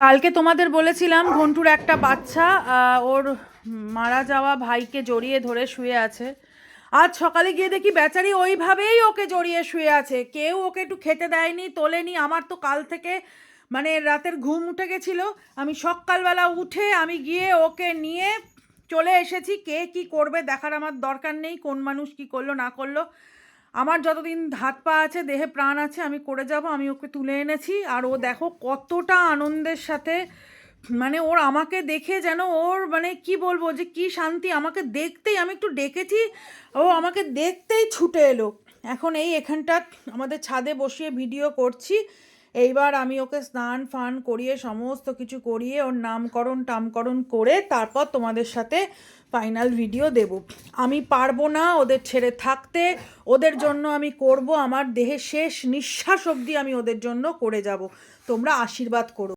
কালকে তোমাদের বলেছিলাম ঘন্টুর একটা বাচ্চা ওর মারা যাওয়া ভাইকে জড়িয়ে ধরে শুয়ে আছে। আজ সকালে গিয়ে দেখি বেচারি ওইভাবেই ওকে জড়িয়ে শুয়ে আছে। কেউ ওকে একটু খেতে দেয়নি, তোলেনি। আমার তো কাল থেকে মানে রাতের ঘুম উঠে গেছিল। আমি সকালবেলা উঠে আমি গিয়ে ওকে নিয়ে চলে এসেছি। কে কি করবে দেখার আমার দরকার নেই। কোন মানুষ কি করল, না করল। আমার যতদিন হাত পা আছে, দেহে প্রাণ আছে, আমি করে যাব, আমি ওকে তুলে এনেছি। আর ও দেখো কতটা আনন্দের সাথে মানে ওর আমাকে দেখে যেন ওর মানে কি বলব যে কি শান্তি, আমাকে দেখতেই, আমি একটু ডেকেছি, ও আমাকে দেখতেই ছুটে এলো। এখন এই এখানটা আমাদের ছাদে বসিয়ে ভিডিও করছি। এইবার আমি ওকে স্নান ফান করিয়ে সমস্ত কিছু করিয়ে ওর নামকরণ টামকরণ করে তারপর তোমাদের সাথে ফাইনাল ভিডিও দেব। আমি পারব না ওদের ছেড়ে থাকতে, ওদের জন্য আমি করব, আমার দেহে শেষ নিঃশ্বাস অবধি আমি ওদের জন্য করে যাব। তোমরা আশীর্বাদ করো।